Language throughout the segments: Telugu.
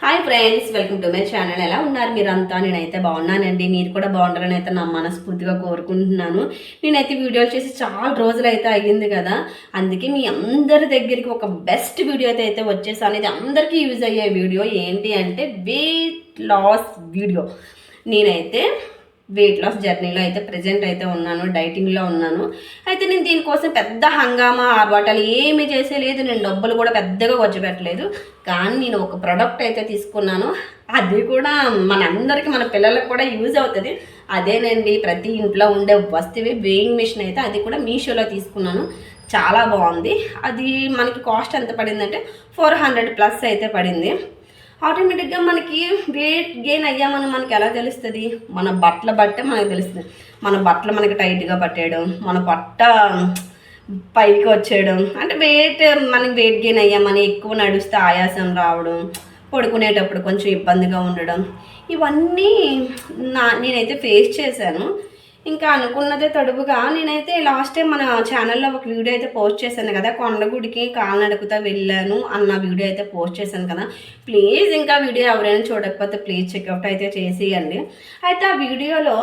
Hi friends welcome to my channel. ఎలా ఉన్నారు మీరంతా? నేనైతే బాగున్నానండి. మీరు కూడా బాగుండాలని అయితే నా మనస్ఫూర్తిగా కోరుకుంటున్నాను. నేనైతే వీడియోలు చేసి చాలా రోజులు అయితే అయ్యింది కదా. అందుకే మీ అందరి దగ్గరికి ఒక బెస్ట్ వీడియో అయితే అయితే వచ్చేసాను. ఇది అందరికీ యూజ్ అయ్యే వీడియో ఏంటి అంటే వెయిట్ లాస్ వీడియో నేనైతే వెయిట్ లాస్ జర్నీలో అయితే ప్రజెంట్ అయితే ఉన్నాను డైటింగ్లో ఉన్నాను. అయితే నేను దీనికోసం పెద్ద హంగామా ఆర్వాటాలు ఏమీ చేసే లేదు నేను డబ్బులు కూడా పెద్దగా ఖర్చు పెట్టలేదు. కానీ నేను ఒక ప్రోడక్ట్ అయితే తీసుకున్నాను. అది కూడా మనందరికీ మన పిల్లలకు కూడా యూజ్ అవుతుంది. అదేనండి ప్రతి ఇంట్లో ఉండే వస్తువే వేయింగ్ మిషన్ అయితే అది కూడా మీషోలో తీసుకున్నాను. చాలా బాగుంది. అది మనకి కాస్ట్ ఎంత పడిందంటే ఫోర్ హండ్రెడ్ ప్లస్ అయితే పడింది. ఆటోమేటిక్గా మనకి వెయిట్ గెయిన్ అయ్యామని మనకి ఎలా తెలుస్తుంది? మన బట్టల బట్టే మనకు తెలుస్తుంది. మన బట్టలు మనకి టైట్గా పట్టేయడం మన బట్ట పైకి వచ్చేయడం అంటే వెయిట్ మనకి వెయిట్ గెయిన్ అయ్యామని ఎక్కువ నడుస్తే ఆయాసం రావడం పడుకునేటప్పుడు కొంచెం ఇబ్బందిగా ఉండడం ఇవన్నీ నా నేనైతే ఫేస్ చేశాను. ఇంకా అనుకున్నదే తడుపుగా నేనైతే లాస్ట్ టైం మన ఛానల్లో ఒక వీడియో అయితే పోస్ట్ చేశాను కదా కొండగుడికి కాలినడకతో వెళ్ళాను అన్న వీడియో అయితే పోస్ట్ చేశాను కదా. ప్లీజ్ ఇంకా వీడియో ఎవరైనా చూడకపోతే ప్లీజ్ చెక్అవుట్ అయితే చేసేయండి. అయితే ఆ వీడియోలో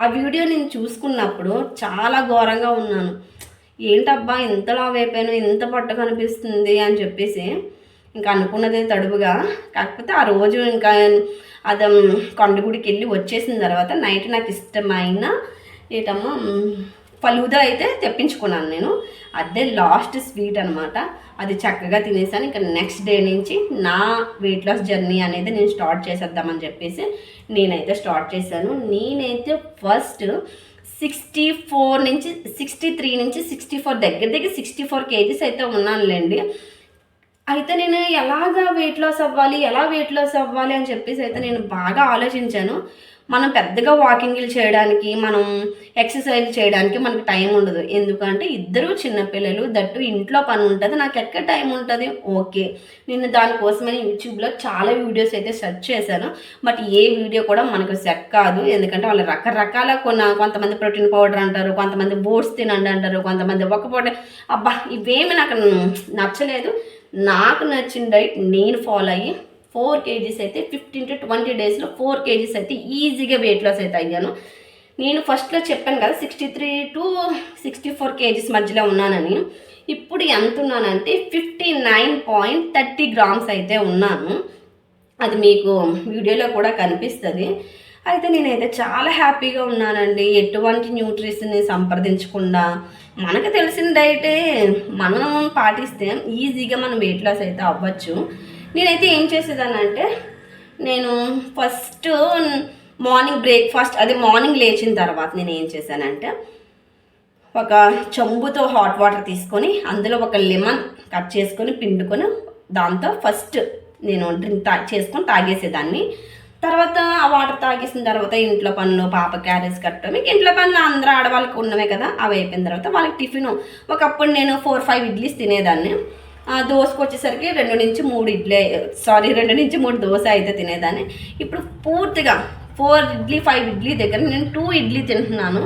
ఆ వీడియో నేను చూసుకున్నప్పుడు చాలా ఘోరంగా ఉన్నాను. ఏంటబ్బా ఇంత లావైపోయాను ఇంత పట్టు కనిపిస్తుంది అని చెప్పేసి ఇంకా అనుకున్నదే తడువుగా. కాకపోతే ఆ రోజు ఇంకా అది కొండగుడికి వెళ్ళి వచ్చేసిన తర్వాత నైట్ నాకు ఇష్టమైన ఏటమ్మా ఫలూదా అయితే తెప్పించుకున్నాను నేను. అదే లాస్ట్ స్వీట్ అనమాట అది చక్కగా తినేసాను. ఇంకా నెక్స్ట్ డే నుంచి నా వెయిట్ లాస్ జర్నీ అనేది నేను స్టార్ట్ చేసేద్దామని చెప్పేసి నేనైతే స్టార్ట్ చేశాను. నేనైతే ఫస్ట్ సిక్స్టీ ఫోర్ నుంచి సిక్స్టీ త్రీ నుంచి సిక్స్టీ ఫోర్ దగ్గర దగ్గర సిక్స్టీ ఫోర్ కేజీస్ అయితే ఉన్నానులేండి. అయితే నేను ఎలాగా వెయిట్ లాస్ అవ్వాలి ఎలా వెయిట్ లాస్ అవ్వాలి అని చెప్పేసి అయితే నేను బాగా ఆలోచించాను. మనం పెద్దగా వాకింగ్లు చేయడానికి మనం ఎక్సర్సైజ్ చేయడానికి మనకు టైం ఉండదు. ఎందుకంటే ఇద్దరు చిన్నపిల్లలు దట్టు ఇంట్లో పని ఉంటుంది. నాకు ఎక్కడ టైం ఉంటుంది? ఓకే నేను దానికోసమని యూట్యూబ్లో చాలా వీడియోస్ అయితే సెర్చ్ చేశాను. బట్ ఏ వీడియో కూడా మనకు సెట్ కాదు. ఎందుకంటే వాళ్ళు రకరకాల కొన్న కొంతమంది ప్రోటీన్ పౌడర్ అంటారు కొంతమంది బోట్స్ తినండి అంటారు కొంతమంది ఒక్క పౌడర్ అబ్బా ఇవేమి నాకు నచ్చలేదు. నాకు నచ్చిన డైట్ నేను ఫాలో అయ్యి ఫోర్ కేజీస్ అయితే ఫిఫ్టీన్ టు ట్వంటీ డేస్లో ఫోర్ కేజీస్ అయితే ఈజీగా వెయిట్ లాస్ అయితే అయ్యాను. నేను ఫస్ట్లో చెప్పాను కదా sixty three to sixty four kgs మధ్యలో ఉన్నానని. ఇప్పుడు ఎంత ఉన్నానంటే fifty nine point thirty grams అయితే ఉన్నాను. అది మీకు వీడియోలో కూడా కనిపిస్తుంది. అయితే నేనైతే చాలా హ్యాపీగా ఉన్నానండి. ఎటువంటి న్యూట్రిషన్ని సంప్రదించకుండా. మనకు తెలిసిన డైటే మనం పాటిస్తే ఈజీగా మనం వెయిట్ లాస్ అయితే అవ్వచ్చు. నేనైతే ఏం చేసేదానంటే నేను ఫస్ట్ మార్నింగ్ బ్రేక్ఫాస్ట్ అది మార్నింగ్ లేచిన తర్వాత నేను ఏం చేశానంటే ఒక చెంబుతో హాట్ వాటర్ తీసుకొని అందులో ఒక లెమన్ కట్ చేసుకొని పిండుకొని దాంతో ఫస్ట్ నేను డ్రింక్ తా చేసుకొని తాగేసేదాన్ని. తర్వాత ఆ వాటర్ తాగేసిన తర్వాత ఇంట్లో పనులు పాప క్యారేజ్ కట్టడం ఇంక ఇంట్లో పనులు అందరూ ఆడవాళ్ళకి ఉన్నవే కదా అవి అయిపోయిన తర్వాత వాళ్ళకి టిఫిన్. ఒకప్పుడు నేను ఫోర్ ఫైవ్ ఇడ్లీస్ తినేదాన్ని. ఆ దోశకు వచ్చేసరికి రెండు నుంచి మూడు ఇడ్లీ సారీ రెండు నుంచి మూడు దోశ అయితే తినేదాన్ని. ఇప్పుడు పూర్తిగా ఫోర్ ఇడ్లీ ఫైవ్ ఇడ్లీ దగ్గర నేను టూ ఇడ్లీ తింటున్నాను.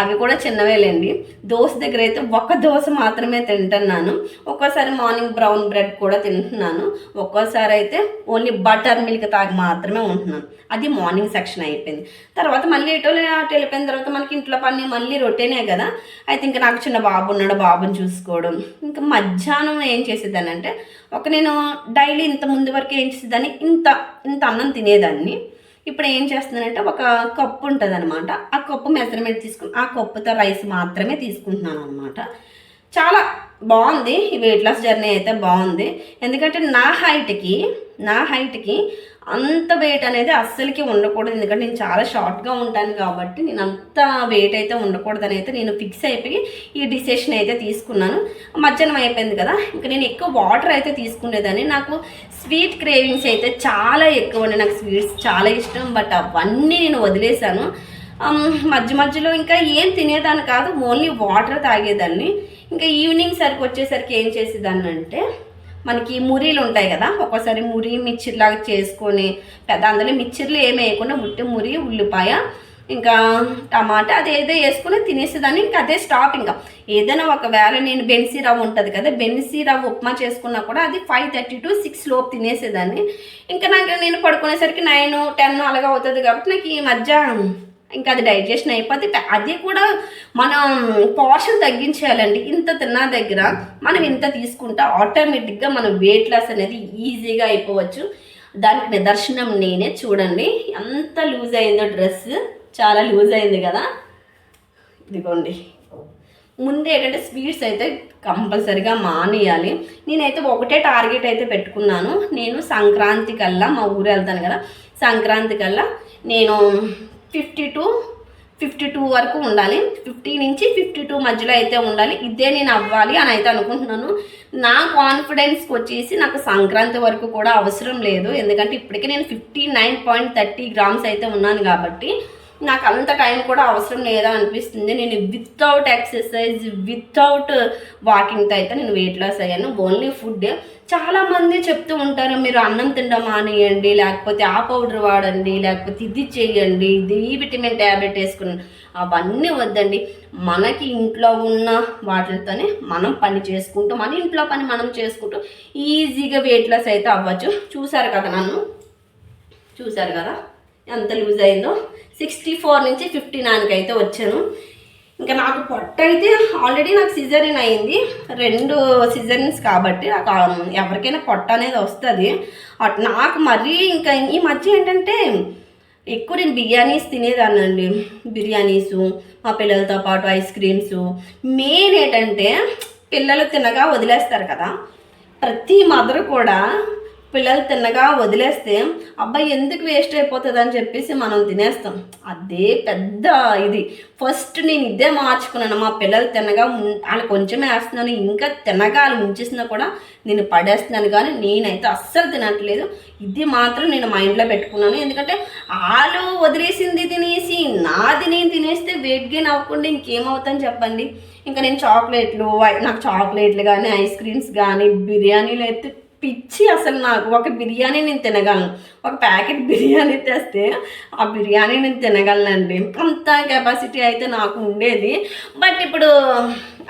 అవి కూడా చిన్నవేలేండి. దోశ దగ్గర అయితే ఒక్క దోశ మాత్రమే తింటున్నాను. ఒక్కోసారి మార్నింగ్ బ్రౌన్ బ్రెడ్ కూడా తింటున్నాను. ఒక్కోసారి అయితే ఓన్లీ బటర్ మిల్క్ తాగి మాత్రమే ఉంటున్నాను. అది మార్నింగ్ సెక్షన్ అయిపోయింది. తర్వాత మళ్ళీ ఎటో అటు వెళ్ళిపోయిన తర్వాత మనకి ఇంట్లో పని మళ్ళీ రొట్టెనే కదా. అయితే ఇంకా నాకు చిన్న బాబు ఉన్నాడు బాబుని చూసుకోవడం. ఇంకా మధ్యాహ్నం ఏం చేసేదానంటే ఒక నేను డైలీ ఇంత ముందు వరకు ఏం చేసేదాన్ని? ఇంత ఇంత అన్నం తినేదాన్ని. ఇప్పుడు ఏం చేస్తున్నానంటే ఒక కప్పు ఉంటుంది అనమాట ఆ కప్పు మెజర్మెంట్ తీసుకుని ఆ కప్పుతో రైస్ మాత్రమే తీసుకుంటున్నాను అనమాట చాలా బాగుంది. ఈ వెయిట్ లాస్ జర్నీ అయితే బాగుంది. ఎందుకంటే నా హైట్కి నా హైట్కి అంత వెయిట్ అనేది అస్సలకి ఉండకూడదు. ఎందుకంటే నేను చాలా షార్ట్గా ఉంటాను కాబట్టి నేను అంత వెయిట్ అయితే ఉండకూడదని అయితే నేను ఫిక్స్ అయిపోయి ఈ డిసిషన్ అయితే తీసుకున్నాను. మధ్యాహ్నం అయిపోయింది కదా ఇంకా నేను ఎక్కువ వాటర్ అయితే తీసుకునేదాన్ని. నాకు స్వీట్ క్రేవింగ్స్ అయితే చాలా ఎక్కువ ఉన్నాయి. నాకు స్వీట్స్ చాలా ఇష్టం బట్ అవన్నీ నేను వదిలేశాను. మధ్య మధ్యలో ఇంకా ఏం తినేదాన్ని కాదు ఓన్లీ వాటర్ తాగేదాన్ని. ఇంకా ఈవినింగ్ సరికి వచ్చేసరికి ఏం చేసేదాన్ని అంటే మనకి మురీలు ఉంటాయి కదా ఒక్కోసారి మురి మిర్చిలాగా చేసుకొని పెద్ద అందులో మిర్చిర్లు ఏమి వేయకుండా ఉట్టి మురి ఉల్లిపాయ ఇంకా టమాటా అదేదో వేసుకుని తినేసేదాన్ని. ఇంకా అదే స్టాప్ ఇంకా. ఏదైనా ఒకవేళ నేను బెన్సీ రవ్వ ఉంటుంది కదా బెన్సీ రవ్వ ఉప్మా చేసుకున్నా కూడా అది ఫైవ్ థర్టీ టు సిక్స్ లోపు తినేసేదాన్ని. ఇంకా నాకు నేను పడుకునేసరికి నైన్ టెన్ అలాగా అవుతుంది కాబట్టి నాకు ఈ మధ్య ఇంకా అది డైజెషన్ అయిపోతే అది కూడా మనం పోర్షన్ తగ్గించేయాలండి. ఇంత తిన్న దగ్గర మనం ఇంత తీసుకుంటే ఆటోమేటిక్గా మనం వెయిట్ లాస్ అనేది ఈజీగా అయిపోవచ్చు. దానికి నిదర్శనం నేనే చూడండి. ఎంత లూజ్ అయిందో డ్రెస్ చాలా లూజ్ అయింది కదా. ఇదిగోండి. ముందు ఏంటంటే స్వీట్స్ అయితే కంపల్సరిగా మానేయాలి. నేనైతే ఒకటే టార్గెట్ అయితే పెట్టుకున్నాను. నేను సంక్రాంతి కల్లా మా ఊరు వెళ్తాను కదా. సంక్రాంతి కల్లా నేను ఫిఫ్టీ టు ఫిఫ్టీ టూ వరకు ఉండాలి. ఫిఫ్టీ నుంచి ఫిఫ్టీ టూ మధ్యలో అయితే ఉండాలి. ఇదే నేను అవ్వాలి అని అయితే అనుకుంటున్నాను. నా కాన్ఫిడెన్స్కి వచ్చేసి నాకు సంక్రాంతి వరకు కూడా అవసరం లేదు. ఎందుకంటే ఇప్పటికే నేను fifty nine point thirty grams అయితే ఉన్నాను కాబట్టి నాకు అంత టైం కూడా అవసరం లేదా అనిపిస్తుంది. నేను వితౌట్ ఎక్సర్సైజ్ వితౌట్ వాకింగ్తో అయితే నేను వెయిట్ లాస్ అయ్యాను. ఓన్లీ ఫుడ్ చాలామంది చెప్తూ ఉంటారు మీరు అన్నం తినడం మానేయండి లేకపోతే ఆ పౌడర్ వాడండి లేకపోతే ఇది చేయండి ఇది ఈ విటమిన్ ట్యాబ్లెట్ వేసుకుని. అవన్నీ వద్దండి. మనకి ఇంట్లో ఉన్న వాటితోనే మనం పని చేసుకుంటూ మన ఇంట్లో పని మనం చేసుకుంటూ ఈజీగా వెయిట్ లాస్ అయితే అవ్వచ్చు. చూసారు కదా నన్ను? చూసారు కదా? ఎంత లూజ్ అయిందో. సిక్స్టీ ఫోర్ నుంచి ఫిఫ్టీ నైన్కి అయితే వచ్చాను. ఇంకా నాకు పొట్ట అయితే ఆల్రెడీ నాకు సిజరిన్ అయింది. రెండు సిజరిన్స్ కాబట్టి నాకు um, ఎవరికైనా పొట్ట అనేది వస్తుంది. అట్ నాకు మరీ ఇంకా ఈ మధ్య ఏంటంటే ఎక్కువ నేను బిర్యానీస్ తినేదానండి బిర్యానీసు మా పిల్లలతో పాటు ఐస్ క్రీమ్స్. మెయిన్ ఏంటంటే పిల్లలు తినగా వదిలేస్తారు కదా. ప్రతి మదర్ కూడా పిల్లలు తిన్నగా వదిలేస్తే అబ్బాయి ఎందుకు వేస్ట్ అయిపోతుంది అని చెప్పేసి మనం తినేస్తాం. అదే పెద్ద ఇది. ఫస్ట్ నేను ఇదే మార్చుకున్నాను. మా పిల్లలు తినగా వాళ్ళు కొంచెమే వేస్తున్నాను. ఇంకా తినగా వాళ్ళు ఉంచేసినా కూడా నేను పడేస్తున్నాను. కానీ నేనైతే అస్సలు తినట్లేదు. ఇది మాత్రం నేను మైండ్లో పెట్టుకున్నాను. ఎందుకంటే వాళ్ళు వదిలేసింది తినేసి నాది నేను తినేస్తే వెయిట్ గెయిన్ అవ్వకుండా ఇంకేమవుతాను చెప్పండి. ఇంకా నేను చాక్లెట్లు నాకు చాక్లెట్లు కానీ ఐస్ క్రీమ్స్ కానీ బిర్యానీలు అయితే పిచ్చి అసలు నాకు. ఒక బిర్యానీ నేను తినగలను. ఒక ప్యాకెట్ బిర్యానీ తెస్తే ఆ బిర్యానీ నేను తినగలనండి. అంత కెపాసిటీ అయితే నాకు ఉండేది. బట్ ఇప్పుడు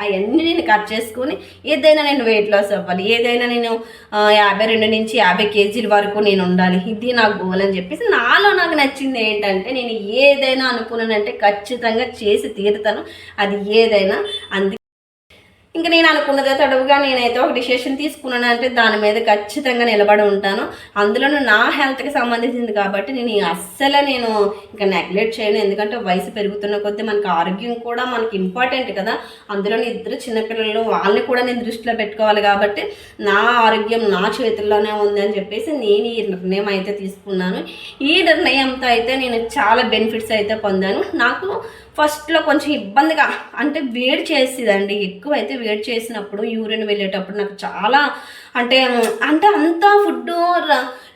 అవన్నీ నేను కట్ చేసుకొని ఏదైనా నేను వెయిట్ లాస్ అవ్వాలి. ఏదైనా నేను యాభై రెండు నుంచి యాభై కేజీల వరకు నేను ఉండాలి. ఇది నాకు గోల్ అని చెప్పేసి నాలో నాకు నచ్చింది ఏంటంటే నేను ఏదైనా అనుకున్నానంటే ఖచ్చితంగా చేసి తీరుతాను. అది ఏదైనా. అందుకే ఇంకా నేను అనుకున్నదే తడవుగా నేనైతే ఒక డిసిషన్ తీసుకున్నాను అంటే దాని మీద ఖచ్చితంగా నిలబడి ఉంటాను. అందులోనూ నా హెల్త్కి సంబంధించింది కాబట్టి నేను అస్సలు నేను ఇంకా నెగ్లెక్ట్ చేయను. ఎందుకంటే వయసు పెరుగుతున్న కొద్దీ మనకి ఆరోగ్యం కూడా మనకి ఇంపార్టెంట్ కదా. అందులోని ఇద్దరు చిన్నపిల్లలు వాళ్ళని కూడా నేను దృష్టిలో పెట్టుకోవాలి కాబట్టి నా ఆరోగ్యం నా చేతుల్లోనే ఉంది అని చెప్పేసి నేను ఈ నిర్ణయం అయితే తీసుకున్నాను. ఈ నిర్ణయంతో అయితే నేను చాలా బెనిఫిట్స్ అయితే పొందాను. నాకు ఫస్ట్లో కొంచెం ఇబ్బందిగా అంటే వేడి చేసేదండి. ఎక్కువ అయితే వేడి చేసినప్పుడు యూరిన్ వెళ్ళేటప్పుడు నాకు చాలా అంటే అంటే అంతా ఫుడ్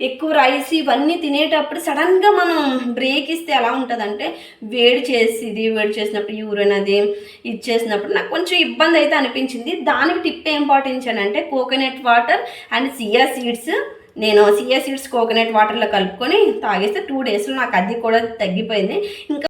ఎక్కువ రైస్ ఇవన్నీ తినేటప్పుడు సడన్గా మనం బ్రేక్ ఇస్తే ఎలా ఉంటుందంటే వేడి చేసేది వేడి చేసినప్పుడు యూరిన్ అది ఇచ్చేసినప్పుడు నాకు కొంచెం ఇబ్బంది అయితే అనిపించింది. దానికి టిప్ ఏం పాటించానంటే coconut water and chia seeds. నేను సియా సీడ్స్ కోకోనట్ వాటర్లో కలుపుకొని తాగేస్తే టూ డేస్లో నాకు అది కూడా తగ్గిపోయింది. ఇంకా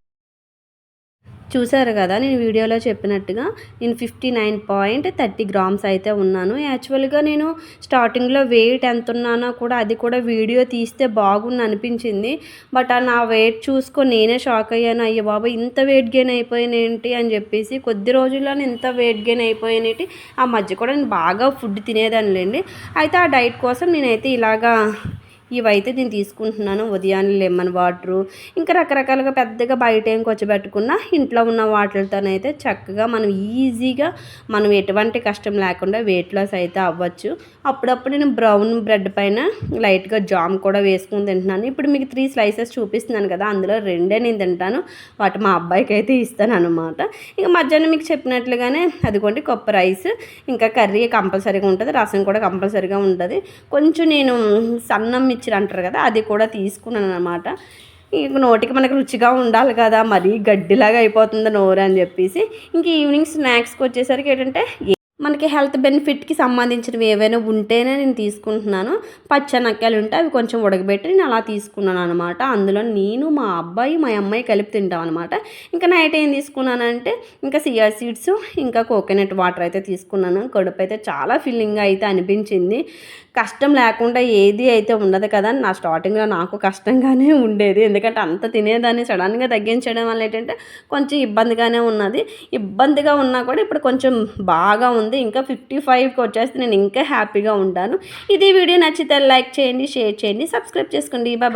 చూసారు కదా నేను వీడియోలో చెప్పినట్టుగా నేను fifty nine point thirty grams అయితే ఉన్నాను. యాక్చువల్గా నేను స్టార్టింగ్లో వెయిట్ ఎంత ఉన్నానో కూడా అది కూడా వీడియో తీస్తే బాగుంది అనిపించింది. బట్ ఆ నా వెయిట్ చూసుకొని నేనే షాక్ అయ్యాను. అయ్యో బాబా ఇంత వెయిట్ గెయిన్ అయిపోయినేంటి అని చెప్పేసి కొద్ది రోజుల్లోనే ఇంత వెయిట్ గెయిన్ అయిపోయినేటి ఆ మధ్య కూడా నేను బాగా ఫుడ్ తినేదానిలేండి. అయితే ఆ డైట్ కోసం నేనైతే ఇలాగా ఇవైతే నేను తీసుకుంటున్నాను. ఉదయాన్నే లెమన్ వాటరు ఇంకా రకరకాలుగా పెద్దగా బయట ఏం పెట్టుకున్నా ఇంట్లో ఉన్న వాటితోనైతే చక్కగా మనం ఈజీగా మనం ఎటువంటి కష్టం లేకుండా వెయిట్ లాస్ అయితే అవ్వచ్చు. అప్పుడప్పుడు నేను బ్రౌన్ బ్రెడ్ పైన లైట్గా జామ్ కూడా వేసుకుని తింటున్నాను. ఇప్పుడు మీకు త్రీ స్లైసెస్ చూపిస్తున్నాను కదా అందులో రెండే నేను తింటాను. వాటి మా అబ్బాయికి అయితే ఇస్తాను అనమాట ఇక మధ్యాహ్నం మీకు చెప్పినట్లుగానే అదిగోండి కొప్ప రైస్ ఇంకా కర్రీ కంపల్సరీగా ఉంటుంది రసం కూడా కంపల్సరీగా ఉంటుంది. కొంచెం నేను సన్నం మిర్చిలు అంటారు కదా అది కూడా తీసుకున్నాను అనమాట ఇంక నోటికి మనకు రుచిగా ఉండాలి కదా మరీ గడ్డిలాగా అయిపోతుంది నోరు అని చెప్పేసి. ఇంక ఈవినింగ్ స్నాక్స్కి వచ్చేసరికి ఏంటంటే మనకి హెల్త్ బెనిఫిట్కి సంబంధించినవి ఏవైనా ఉంటేనే నేను తీసుకుంటున్నాను. పచ్చనక్కలు ఉంటే అవి కొంచెం ఉడకబెట్టి నేను అలా తీసుకున్నాను అనమాట అందులో నేను మా అబ్బాయి మా అమ్మాయి కలిపి తింటాం అనమాట ఇంకా నైట్ ఏం తీసుకున్నానంటే ఇంకా సియా సీడ్స్ ఇంకా కోకోనట్ వాటర్ అయితే తీసుకున్నాను. కడుపు అయితే చాలా ఫీలింగ్గా అయితే అనిపించింది. కష్టం లేకుండా ఏది అయితే ఉండదు కదా నా స్టార్టింగ్లో నాకు కష్టంగానే ఉండేది. ఎందుకంటే అంత తినేదాన్ని సడన్గా తగ్గించడం వల్ల ఏంటంటే కొంచెం ఇబ్బందిగానే ఉన్నది. ఇబ్బందిగా ఉన్నా కూడా ఇప్పుడు కొంచెం బాగా ఉంది ఇంకా ఫిఫ్టీ ఫైవ్కి వచ్చేస్తే నేను ఇంకా హ్యాపీగా ఉంటాను. ఇది వీడియో నచ్చితే లైక్ చేయండి షేర్ చేయండి సబ్స్క్రైబ్ చేసుకోండి. బాబా